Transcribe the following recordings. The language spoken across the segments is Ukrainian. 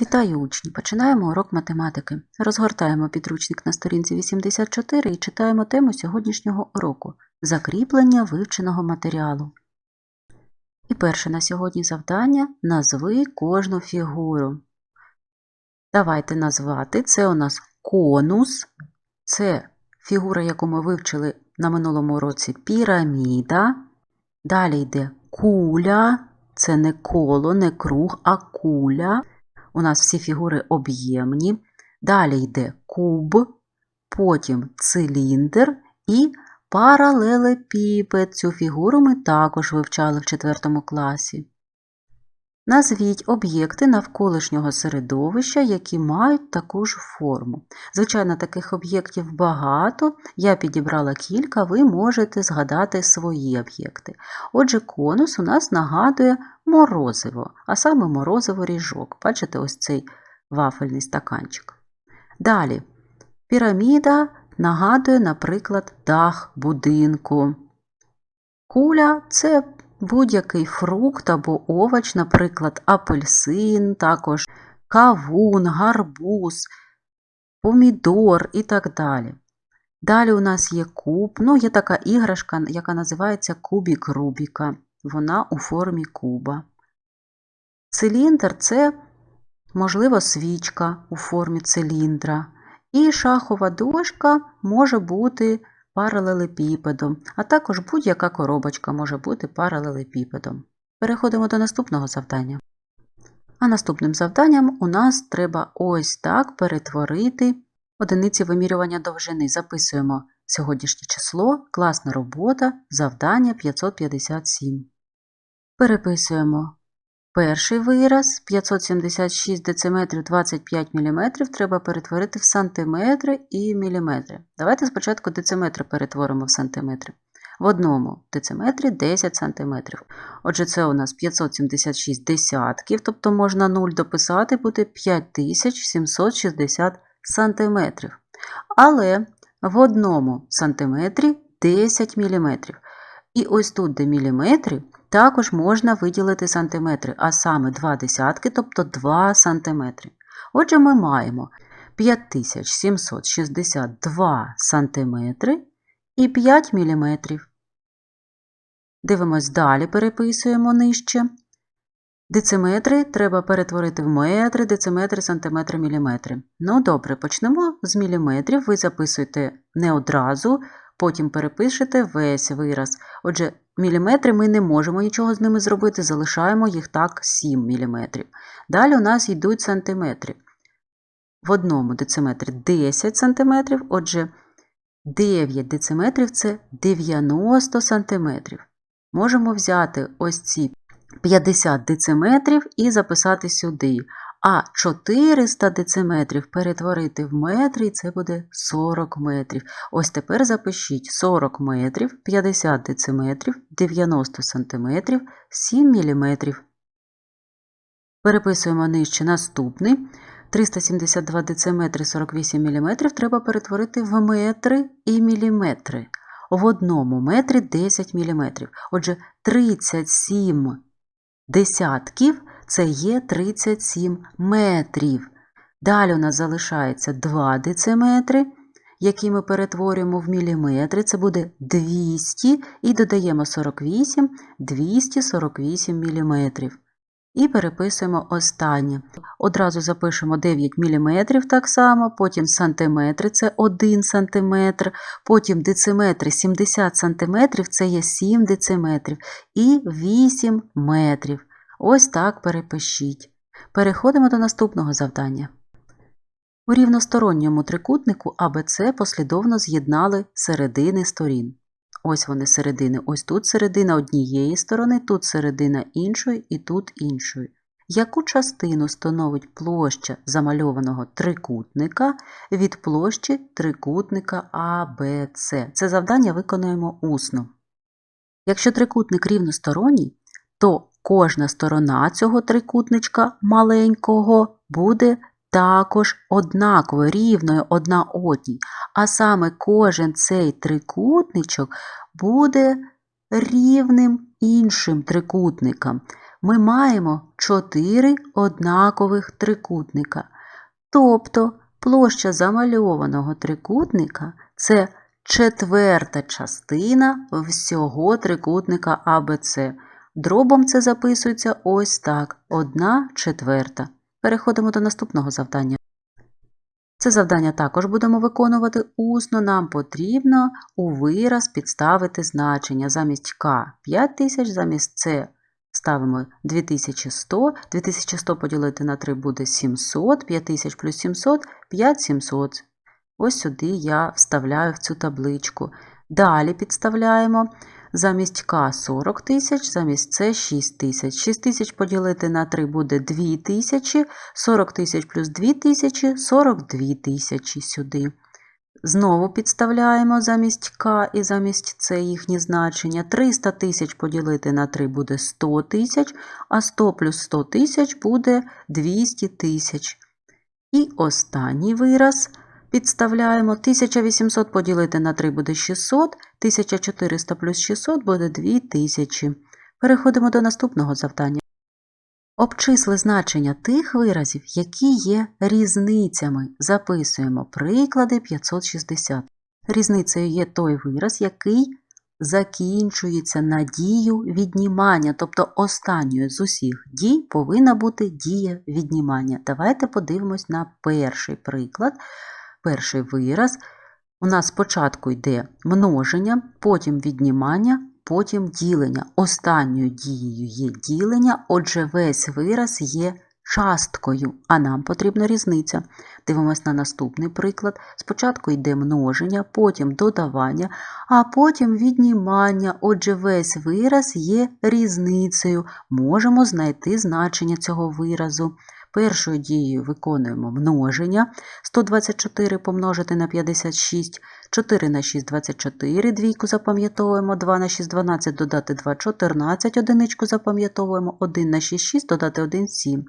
Вітаю учні! Починаємо урок математики. Розгортаємо підручник на сторінці 84 і читаємо тему сьогоднішнього уроку закріплення вивченого матеріалу. І перше на сьогодні завдання назви кожну фігуру. Давайте назвати. Це у нас конус, це фігура, яку ми вивчили на минулому році піраміда. Далі йде куля, це не коло, не круг, а куля. У нас всі фігури об'ємні. Далі йде куб, потім циліндр і паралелепіпед. Цю фігуру ми також вивчали в 4 класі. Назвіть об'єкти навколишнього середовища, які мають таку ж форму. Звичайно, таких об'єктів багато. Я підібрала кілька, ви можете згадати свої об'єкти. Отже, конус у нас нагадує морозиво, а саме морозиво ріжок. Бачите, ось цей вафельний стаканчик. Далі, піраміда нагадує, наприклад, дах будинку. Куля це будь-який фрукт або овоч, наприклад, апельсин, також кавун, гарбуз, помідор і так далі. Далі у нас є куб, ну, є така іграшка, яка називається кубік Рубіка. Вона у формі куба. Циліндр це, можливо, свічка у формі циліндра. І шахова дошка може бути паралелепіпедом, а також будь-яка коробочка може бути паралелепіпедом. Переходимо до наступного завдання. А наступним завданням у нас треба ось так перетворити одиниці вимірювання довжини. Записуємо сьогоднішнє число, класна робота, завдання 557. Переписуємо перший вираз 576 дециметрів 25 мм треба перетворити в сантиметри і міліметри. Давайте спочатку дециметри перетворимо в сантиметри. В одному дециметрі 10 см. Отже, це у нас 576 десятків, тобто можна 0 дописати, буде 5760 см. Але в одному сантиметрі 10 мм. І ось тут, де міліметри, також можна виділити сантиметри, а саме 2 десятки, тобто 2 сантиметри. Отже, ми маємо 5762 сантиметри і 5 міліметрів. Дивимось далі, переписуємо нижче. Дециметри треба перетворити в метри, дециметри, сантиметри, міліметри. Ну, добре, почнемо з міліметрів. Ви записуєте не одразу, потім перепишете весь вираз. Отже, міліметри ми не можемо нічого з ними зробити, залишаємо їх так 7 міліметрів. Далі у нас йдуть сантиметри. В одному дециметрі 10 сантиметрів, отже, 9 дециметрів це 90 сантиметрів. Можемо взяти ось ці 50 дециметрів і записати сюди. А 400 дециметрів перетворити в метри, і це буде 40 метрів. Ось тепер запишіть 40 метрів, 50 дециметрів, 90 сантиметрів, 7 міліметрів. Переписуємо нижче наступний. 372 дециметри 48 міліметрів треба перетворити в метри і міліметри. В одному метрі 10 міліметрів. Отже, 37 десятків це є 37 метрів. Далі у нас залишається 2 дециметри, які ми перетворюємо в міліметри. Це буде 200 і додаємо 48, 248 міліметрів. І переписуємо останнє. Одразу запишемо 9 мм так само, потім сантиметри це 1 см, потім дециметри 70 см це є 7 дециметрів і 8 метрів. Ось так перепишіть. Переходимо до наступного завдання. У рівносторонньому трикутнику АБЦ послідовно з'єднали середини сторін. Ось вони середини. Ось тут середина однієї сторони, тут середина іншої і тут іншої. Яку частину становить площа замальованого трикутника від площі трикутника АБЦ? Це завдання виконуємо усно. Якщо трикутник рівносторонній, то кожна сторона цього трикутничка маленького буде також однаково, рівною одна одній. А саме кожен цей трикутничок буде рівним іншим трикутникам. ми маємо 4 однакових трикутника. Тобто площа замальованого трикутника це четверта частина всього трикутника АБЦ. Дробом це записується ось так: 1 четверта. Переходимо до наступного завдання. Це завдання також будемо виконувати усно. Нам потрібно у вираз підставити значення. Замість К 5000, замість С ставимо 2100. 2100 поділити на 3 буде 700, 5000 плюс 700 5700. Ось сюди я вставляю в цю табличку. Далі підставляємо замість К 40 тисяч, замість С 6 тисяч. 6 тисяч поділити на 3 буде 2 тисячі, 40 тисяч плюс 2 тисячі, 42 тисячі сюди. Знову підставляємо замість К і замість С їхні значення. 300 тисяч поділити на 3 буде 100 тисяч, а 100 плюс 100 тисяч буде 200 тисяч. І останній вираз підставляємо. 1800 поділити на 3 буде 600, 1400 плюс 600 буде 2000. Переходимо до наступного завдання. Обчисли значення тих виразів, які є різницями. Записуємо приклади 560. Різницею є той вираз, який закінчується на дію віднімання, тобто останньою з усіх дій повинна бути дія віднімання. Давайте подивимось на перший приклад, перший вираз. У нас спочатку йде множення, потім віднімання, потім ділення. Останньою дією є ділення, отже, весь вираз є часткою, а нам потрібна різниця. Дивимось на наступний приклад. Спочатку йде множення, потім додавання, а потім віднімання. Отже, весь вираз є різницею. Можемо знайти значення цього виразу. Першою дією виконуємо множення. 124 помножити на 56, 4 на 6 – 24, двійку запам'ятовуємо, 2 на 6 – 12, додати 2 – 14, одиничку запам'ятовуємо, 1 на 6 – 6, додати 1 – 7.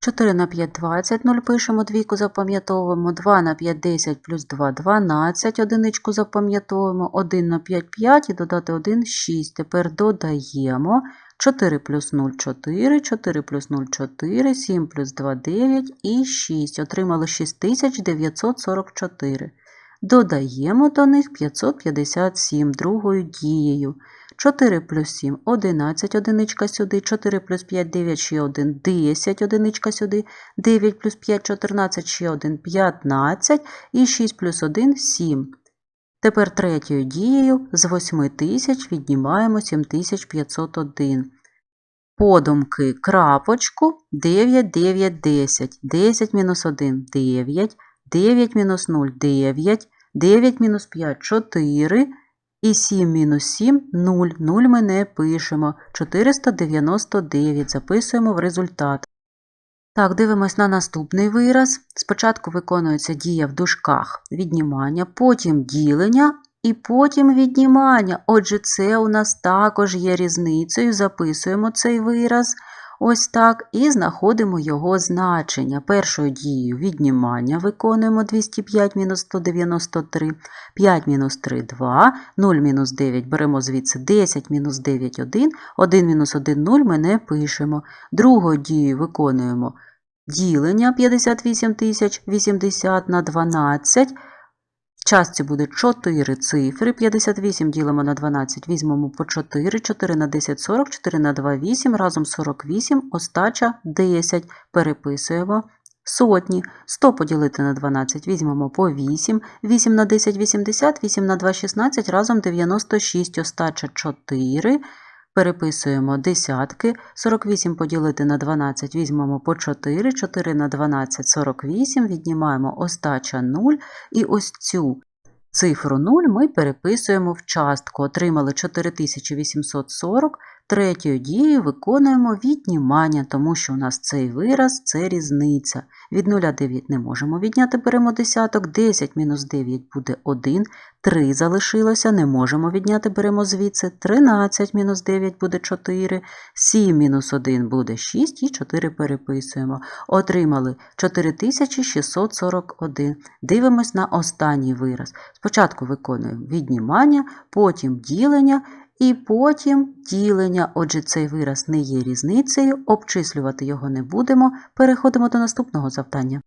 4 на 5 – 20, 0 пишемо, двійку запам'ятовуємо, 2 на 5 – 10, плюс 2 – 12, одиничку запам'ятовуємо, 1 на 5 – 5 і додати 1 – 6. Тепер додаємо 4 плюс 0 – 4, 4 плюс 0 – 4, 7 плюс 2 – 9 і 6. Отримали 6944. Додаємо до них 557 другою дією. 4 плюс 7 – 11 одиничка сюди, 4 плюс 5 – 9, ще 1 – 10 одиничка сюди, 9 плюс 5 – 14, ще 1 – 15 і 6 плюс 1 – 7. Тепер третьою дією з 8000 віднімаємо 7501. Подумки крапочку 9, 9, 10. 10 мінус 1 – 9, 9 мінус 0 – 9, 9 мінус 5 – 4, і 7 мінус 7 – 0. 0 ми не пишемо. 499 записуємо в результат. Так, дивимось на наступний вираз. Спочатку виконується дія в дужках віднімання, потім ділення і потім віднімання. Отже, це у нас також є різницею. Записуємо цей вираз. Ось так, і знаходимо його значення. Першою дією віднімання виконуємо 205 мінус 193, 5 мінус 3 2, 0 мінус 9 беремо звідси 10-9 1, 1 мінус 1 0 ми не пишемо. Другою дією виконуємо ділення 58 тисяч 80 на 12. Частці буде 4 цифри, 58 ділимо на 12, візьмемо по 4, 4 на 10 – 40, 4 на 2 – 8, разом 48, остача 10. Переписуємо сотні. 100 поділити на 12, візьмемо по 8, 8 на 10 – 80, 8 на 2 – 16, разом 96, остача 4. Переписуємо десятки, 48 поділити на 12, візьмемо по 4, 4 на 12 – 48, віднімаємо остача 0, і ось цю цифру 0 ми переписуємо в частку. Отримали 4840, третьою дією виконуємо віднімання, тому що у нас цей вираз – це різниця. Від 0 9 не можемо відняти, беремо десяток, 10 мінус 9 буде 1, 3 залишилося, не можемо відняти, беремо звідси, 13 мінус 9 буде 4, 7 мінус 1 буде 6 і 4 переписуємо. Отримали 4641. Дивимось на останній вираз. Спочатку виконуємо віднімання, потім ділення і потім ділення. Отже, цей вираз не є різницею, обчислювати його не будемо. Переходимо до наступного завдання.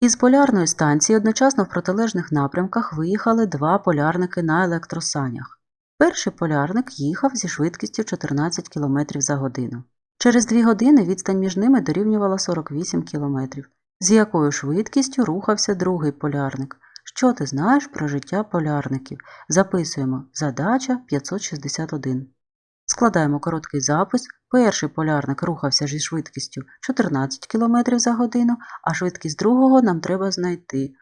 Із полярної станції одночасно в протилежних напрямках виїхали два полярники на електросанях. Перший полярник їхав зі швидкістю 14 км за годину. Через дві години відстань між ними дорівнювала 48 км. З якою швидкістю рухався другий полярник? Що ти знаєш про життя полярників? Записуємо задача 561. Складаємо короткий запис. Перший полярник рухався зі швидкістю 14 км за годину, а швидкість другого нам треба знайти.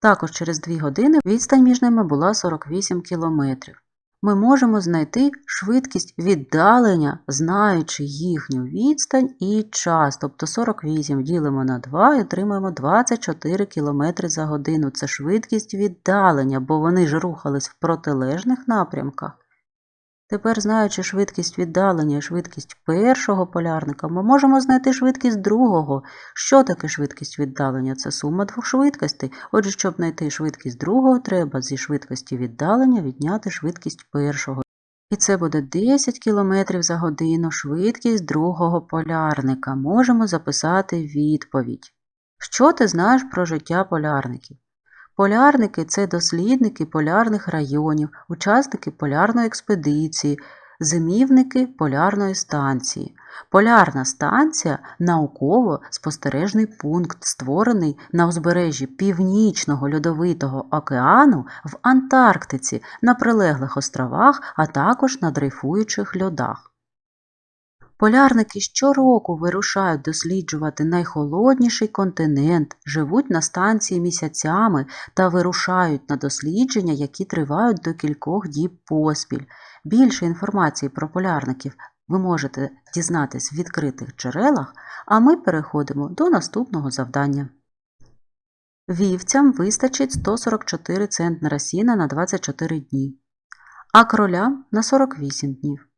Також через 2 години відстань між ними була 48 км. Ми можемо знайти швидкість віддалення, знаючи їхню відстань і час, тобто 48 ділимо на 2 і отримаємо 24 км за годину. Це швидкість віддалення, бо вони ж рухались в протилежних напрямках. Тепер, знаючи швидкість віддалення і швидкість першого полярника, ми можемо знайти швидкість другого. Що таке швидкість віддалення? Це сума двох швидкостей. Отже, щоб знайти швидкість другого, треба зі швидкості віддалення відняти швидкість першого. І це буде 10 км за годину швидкість другого полярника. Можемо записати відповідь. Що ти знаєш про життя полярників? Полярники це дослідники полярних районів, учасники полярної експедиції, зимівники полярної станції. Полярна станція науково-спостережний пункт, створений на узбережжі Північного льодовитого океану в Антарктиці на прилеглих островах, а також на дрейфуючих льодах. Полярники щороку вирушають досліджувати найхолодніший континент, живуть на станції місяцями та вирушають на дослідження, які тривають до кількох діб поспіль. Більше інформації про полярників ви можете дізнатись в відкритих джерелах, а ми переходимо до наступного завдання. Вівцям вистачить 144 центнера сіна на 24 дні, а кролям на 48 днів.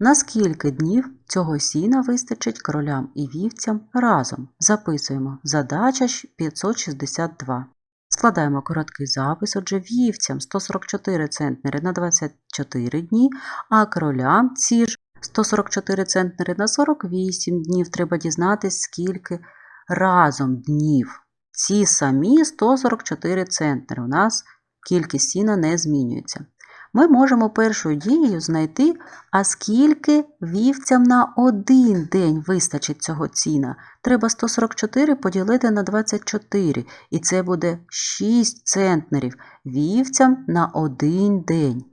На скільки днів цього сіна вистачить кролям і вівцям разом? Записуємо задача 562. Складаємо короткий запис, отже, вівцям 144 центнери на 24 дні, а кролям ці ж 144 центнери на 48 днів. Треба дізнатись, скільки разом днів. Ці самі 144 центнери. У нас кількість сіна не змінюється ми можемо першою дією знайти, а скільки вівцям на один день вистачить цього ціна. Треба 144 поділити на 24, і це буде 6 центнерів вівцям на один день.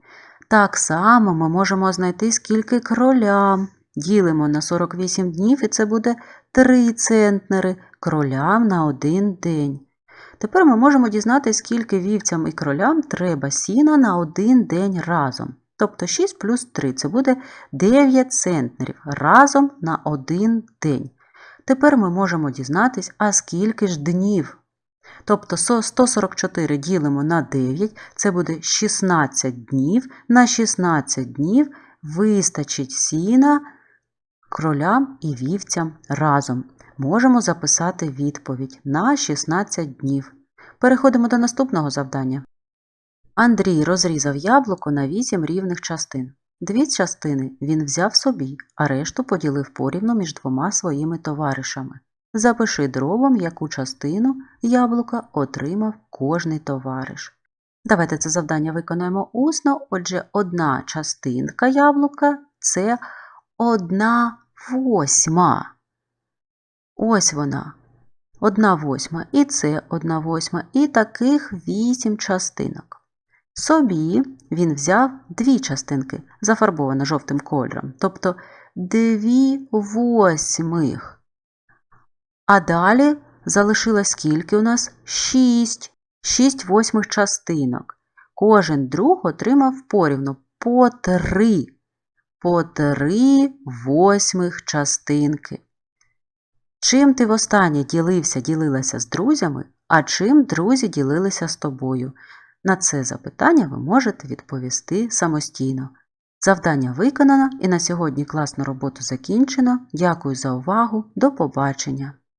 Так само ми можемо знайти, скільки кролям. Ділимо на 48 днів, і це буде 3 центнери кролям на один день. Тепер ми можемо дізнатися, скільки вівцям і кролям треба сіна на один день разом. Тобто 6 плюс 3 це буде 9 центнерів разом на один день. Тепер ми можемо дізнатись, а скільки ж днів. Тобто 144 ділимо на 9, це буде 16 днів. На 16 днів вистачить сіна кролям і вівцям разом можемо записати відповідь на 16 днів. Переходимо до наступного завдання. Андрій розрізав яблуко на 8 рівних частин. Дві частини він взяв собі, а решту поділив порівну між двома своїми товаришами. Запиши дробом, яку частину яблука отримав кожний товариш. Давайте це завдання виконаємо усно. Отже, одна частинка яблука це одна восьма. Ось вона. Одна восьма, і це одна восьма, і таких вісім частинок. Собі він взяв дві частинки, зафарбовані жовтим кольором, тобто дві восьмих. А далі залишилось скільки у нас? Шість. Шість восьмих частинок. Кожен друг отримав порівну по три. По три восьмих частинки. Чим ти востаннє ділився, ділилася з друзями, а чим друзі ділилися з тобою? На це запитання ви можете відповісти самостійно. Завдання виконано і на сьогодні класну роботу закінчено. Дякую за увагу. До побачення!